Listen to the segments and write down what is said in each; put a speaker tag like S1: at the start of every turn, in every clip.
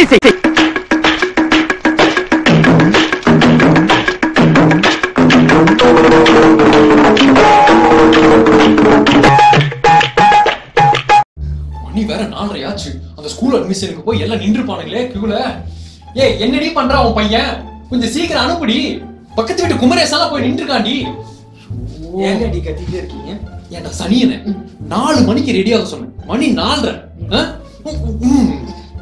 S1: Admission
S2: மணி வேற நாலரை ஆச்சு அந்த ஸ்கூல் அட்மிஷனுக்கு போய் எல்லாம் நின்றுப்பானுங்களே கியூல ஏய் என்னடி பண்றான் உன் பையன்? கொஞ்சம் சீக்கிரம் அனுப்புடி. பக்கத்து வீட்டு குமரேசாலாம் போய் நின்றுக்காண்டி
S3: ஏங்க அடி கத்திட்டே இருக்கீங்க?
S2: ஏன்டா சனியனே நாலு மணிக்கு ரெடியாக சொன்னேன். மணி நாலரை.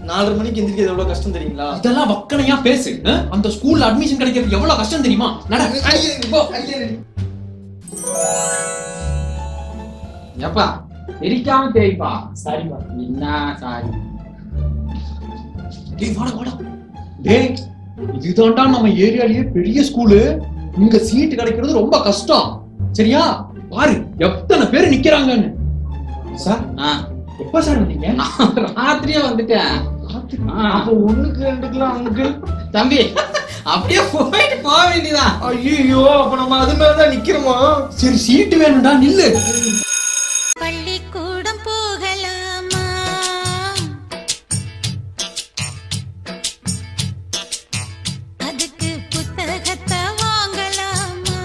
S3: நாலரை மணிக்கு எந்திரிக்கிறது எவ்வளவு கஷ்டம் தெரியுங்களா?
S2: இதெல்லாம் வக்கனையா பேசு? அந்த ஸ்கூல்ல அட்மிஷன் கிடைக்கிறது எவ்வளவு கஷ்டம் தெரியுமா.
S4: எப்பா தெரிக்காம தெரிப்பா சரிப்பா என்ன சாரி
S2: டேய் வாடா வாடா. டேய் இதுதான்டா நம்ம ஏரியாலயே பெரிய ஸ்கூலு இங்க சீட் கிடைக்கிறது ரொம்ப கஷ்டம். சரியா? பாரு எத்தனை பேர் நிக்கிறாங்கன்னு. சார் எப்ப சார் வந்தீங்க?
S4: ராத்திரியே வந்துட்டேன்.
S3: அப்போ ஒண்ணுக்கு ரெண்டுக்குலாம் அங்கிள்
S4: தம்பி அப்படியே போயிட்டு போக வேண்டியதான்
S3: ஐயோ அப்ப நம்ம அது மேலதான் நிக்கிறோமா?
S2: சரி சீட்டு வேணும்டா நில்லு.
S5: பள்ளிக்கூடம் போகலாமா? அதுக்கு புத்தகத்தை வாங்கலாமா?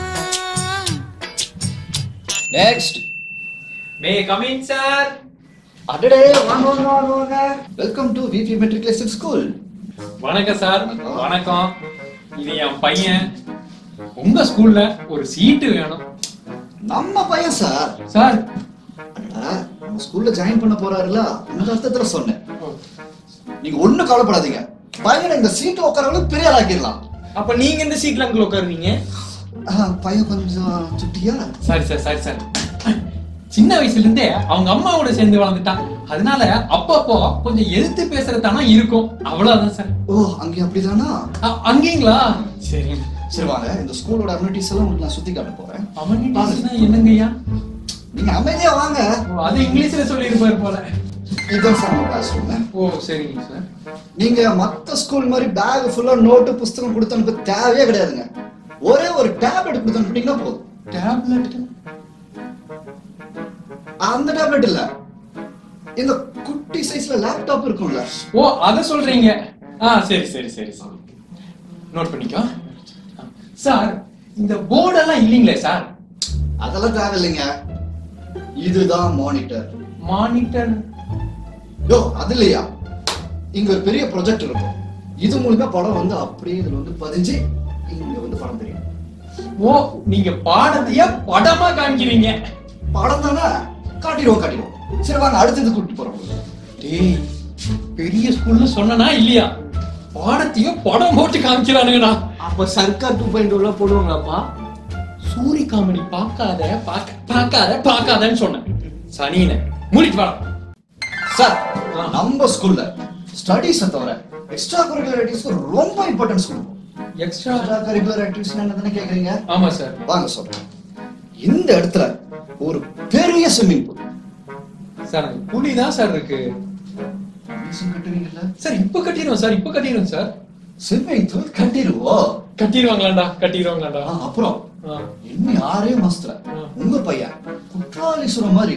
S6: நெக்ஸ்ட்
S2: மே கமிங் சார்
S6: அடடே வாங்க வாங்க வாங்க வாங்க. Welcome to VP matriculation school
S2: வணக்கம் சார் வணக்கம். இது என் பையன். உங்க ஸ்கூல்ல ஒரு சீட்டு வேணும்.
S6: நம்ம பையன் சார்.
S2: சார்.
S6: நம்ம ஸ்கூல்ல ஜாயின் பண்ண போறாருல அந்த அர்த்தத்துல சொன்னேன். நீங்க ஒண்ணும் கவலைப்படாதீங்க. பையனை இந்த சீட்ல உட்காரவங்களுக்கு பெரிய ஆளாக்கிடலாம்
S3: அப்ப நீங்க எந்த சீட்ல அங்கிள் உட்காருவீங்க?
S6: பையன் கொஞ்சம் சுட்டியா?
S2: Sorry sir sorry sir. சின்ன வயசுல இருந்தே அவங்க அம்மாவோட சேர்ந்து வளர்ந்துட்டான். அதனால அப்பப்போ கொஞ்சம் எதிர்த்து பேசுறதானா இருக்கும். அவ்வளவுதான் சார்.
S6: ஓ அங்கே அப்படிதானா?
S2: அங்கேங்களா சரி
S6: சரி வாங்க. இந்த ஸ்கூலோட அம்யூனிட்டிஸ் எல்லாம் உங்களுக்கு நான் சுத்தி காட்ட போறேன்.
S2: அவனிட்டிஸ்னா என்னங்கய்யா
S6: நீங்க அமைதியா வாங்க.
S2: அது இங்கிலீஷ்ல சொல்லியிருப்பாரு போல.
S6: இதுதான் சார் நம்ம கிளாஸ் ரூம்
S2: ஓ சரிங்க சார்.
S6: நீங்க மத்த ஸ்கூல் மாதிரி பேக் ஃபுல்லா நோட்டு புஸ்தகம் கொடுத்து அனுப்ப தேவையே கிடையாதுங்க. ஒரே ஒரு டேப்லெட் கொடுத்து அனுப்பிட்டீங்கன்னா போதும்.
S2: டேப்லெட்
S6: அந்த டேப்லெட் இல்ல. இந்த குட்டி சைஸ்ல லேப்டாப் இருக்கும்ல.
S2: ஓ அத சொல்றீங்க. ஆ சரி சரி சரி சரி. நோட் பண்ணிக்கோ. சார் இந்த போர்டெல்லாம் இல்லைங்களே சார்
S6: அதெல்லாம் தேவையில்லைங்க. இதுதான் மானிட்டர்
S2: மானிட்டர்
S6: யோ அது இல்லையா? இங்க ஒரு பெரிய ப்ரொஜெக்ட் இருக்கும். இது மூலமா படம் வந்து அப்படியே இதுல வந்து பதிஞ்சு இங்க வந்து படம் தெரியும்.
S2: ஓ நீங்க பாடத்தையே படமா காமிக்கிறீங்க.
S6: படம் தானே? காட்டிடுவோம் காட்டிடுவோம். சரி வாங்க அடுத்தது கூட்டிட்டு போறோம்.
S2: டேய் பெரிய ஸ்கூல்னு சொன்னனா இல்லையா? பாடத்தையும் படம் போட்டு காமிக்கிறானுங்கண்ணா
S3: அப்ப சர்க்கார் டூ பாயிண்ட் எல்லாம் போடுவாங்களாப்பா?
S2: சூரி காமெடி பார்க்காத பார்க்க பார்க்காத பார்க்காதன்னு சொன்னேன். சனியன மூடிட்டு வா
S6: சார். நம்ம ஸ்கூல்ல ஸ்டடீஸ் தவிர எக்ஸ்ட்ரா கரிக்குலர் ஆக்டிவிட்டிஸ்க்கு ரொம்ப இம்பார்ட்டன்ஸ் கொடுப்போம்
S2: எக்ஸ்ட்ரா
S6: கரிக்குலர் ஆக்டிவிட்டிஸ் என்ன கேக்குறீங்க?
S2: ஆமா சார்.
S6: வாங்க சொல்றேன். இந்த இடத்துல ஒரு பெரிய ஸ்விம்மிங் பூல்
S2: சார் புலி தான் சார் இருக்கு.
S6: கட்டுவீங்கல்ல
S2: சார் இப்ப கட்டிடுவோம் சார் இப்ப கட்டிடுவோம் சார்.
S6: ஸ்விம்மிங் பூல் கட்டிடுவோம்.
S2: கட்டிடுவாங்களாண்டா கட்டிடுவாங்களாண்டா.
S6: அப்புறம். இன்னும் மாசத்துல
S2: ஆ.
S6: உங்க பையன் குற்றாலீஸ்வரம் மாதிரி.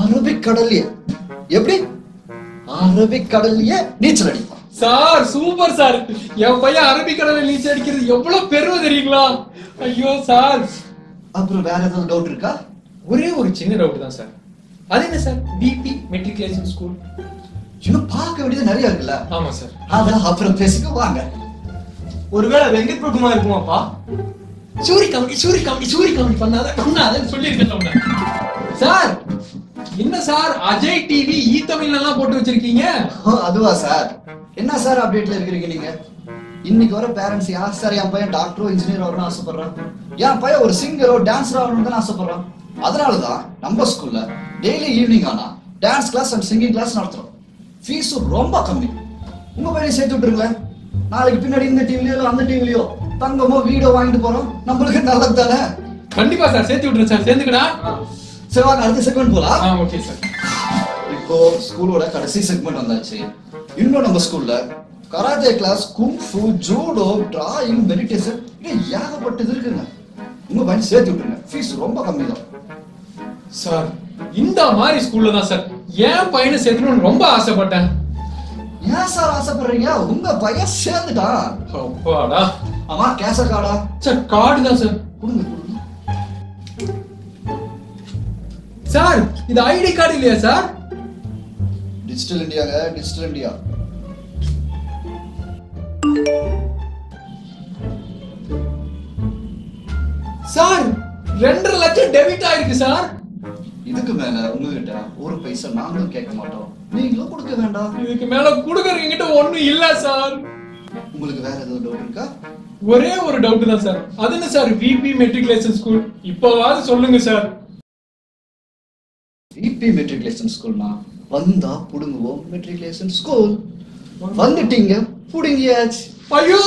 S6: அரபிக் கடல்லயே. எப்படி? அரபிக் கடல்லயே நீச்சல் அடிப்பான்.
S2: Sir super sir. என் பையன் அரபிக்கடலை நீச்சல் அடிக்கிறது எவ்வளவு பெருமை தெரியுங்களா? ஐயோ சார்.
S6: அப்புறம் வேற ஏதாவது டவுட் இருக்கா?
S2: ஒரே ஒரு சின்ன டவுட் தான் சார். அது என்ன சார்? பிபி மெட்ரிகுலேஷன் ஸ்கூல்
S6: இன்னும் பார்க்க வேண்டியது நிறைய இருக்குல்ல?
S2: ஆமா சார்.
S6: அதான் அப்புறம் பேசிக்க வாங்க.
S3: ஒருவேளை வெங்கட் பிரபுமா இருக்குமாப்பா?
S2: Soori comedy Soori comedy Soori comedy பண்ணாத பண்ணாதன்னு சொல்லியிருக்கேன். சார் என்ன சார்? அஜய் டிவி ஈ தமிழ்ல எல்லாம் போட்டு வச்சிருக்கீங்க?
S6: அதுவா சார்? என்ன சார் அப்டேட்ல இருக்கிறீங்க நீங்க? இன்னைக்கு வர பேரண்ட்ஸ் யார் சார்? என் பையன் டாக்டரோ இன்ஜினியர் ஆகணும்னு ஆசைப்படுறான். என் பையன் ஒரு சிங்கரோ டான்ஸர் ஆகணும்னு தான் ஆசைப்படுறான். அதனாலதான் நம்ம ஸ்கூல்ல டெய்லி ஈவினிங் ஆனா dance class and singing class நடத்துறோம். ஃபீஸும் ரொம்ப கம்மி. உங்க பையனை சேர்த்து விட்டுருங்களேன். நாளைக்கு பின்னாடி இந்த டிவிலயோ அந்த டிவிலயோ தங்கமோ வீடோ வாங்கிட்டு போறோம். நம்மளுக்கு நல்லது தானே?
S2: கண்டிப்பா சார் சேர்த்து விட்டுறேன் சார். சேர்ந்துக்கடா.
S6: சரி வாங்க அடுத்த செக்மெண்ட் போலாம்.
S2: Okay sir.
S6: இப்போ ஸ்கூலோட கடைசி செக்மெண்ட் வந்தாச்சு. இன்னும் நம்ம ஸ்கூல்ல karate class kung fu judo drawing meditation ஏகப்பட்டது இருக்குங்க. உங்க பையன் சேர்த்து விட்டுருங்க. ஃபீஸ் ரொம்ப கம்மி தான்
S2: சார் இந்த மாதிரி ஸ்கூல்ல தான் சார். என் பையனை சேர்க்கணும்னு ரொம்ப ஆசைப்பட்டேன்.
S6: ஏன் சார் ஆசைப்படுறீங்க? உங்க பையன் சேர்ந்துட்டான்.
S2: அப்பாடா.
S6: ஆமா கேச கார்டா
S2: சார் கார்டு தான் சார்.
S6: கொடுங்க கொடுங்க.
S2: சார் இது ஐடி கார்டு இல்லையா சார்?
S6: டிஜிட்டல் இந்தியாங்க டிஜிட்டல் இந்தியா
S2: சார் ரெண்டரை லட்சம் டெபிட் ஆயிருக்கு சார்.
S6: இதுக்கு மேல உங்ககிட்ட ஒரு பைசா நாங்களும் கேட்க மாட்டோம். நீங்களும் கொடுக்க வேண்டாம்.
S2: இதுக்கு மேல குடுக்கறவங்கிட்ட ஒண்ணும் இல்ல சார்
S6: உங்களுக்கு வேற ஏதாவது டவுட் இருக்கா?
S2: ஒரே ஒரு டவுட் தான் சார் அது என்ன சார் விபி மெட்ரிகுலேஷன் ஸ்கூல் இப்போவாவது சொல்லுங்க சார்
S6: விபி மெட்ரிகுலேஷன் ஸ்கூல்னா வந்தா புடுங்குவோம் மெட்ரிகுலேஷன் ஸ்கூல் வந்துட்டீங்க புடுங்கியாச்சு.
S2: ஐயோ!